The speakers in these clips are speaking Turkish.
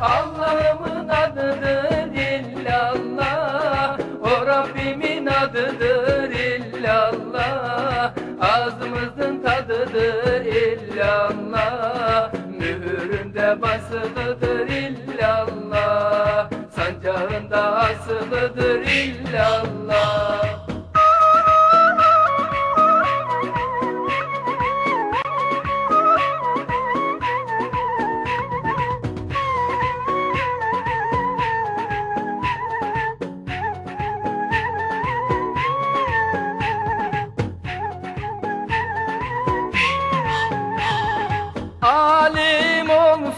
Allah'ımın adıdır illallah. O Rabbimin adıdır illallah. Ağzımızın tadıdır illallah. Mühüründe basılıdır illallah. Sancağında asılıdır illallah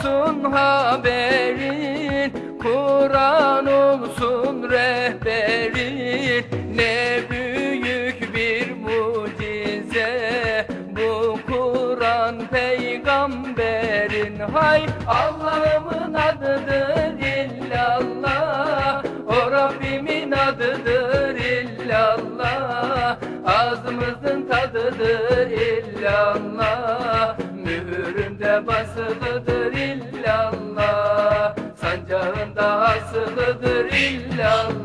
olsun haberin Kur'an olsun rehberin. Ne büyük bir mucize Bu Kur'an peygamberin. Hay Allah'ımın adıdır illallah O Rabbimin adıdır illallah. Ağzımızın tadıdır illallah Mühüründe Yanında asılıdır illallah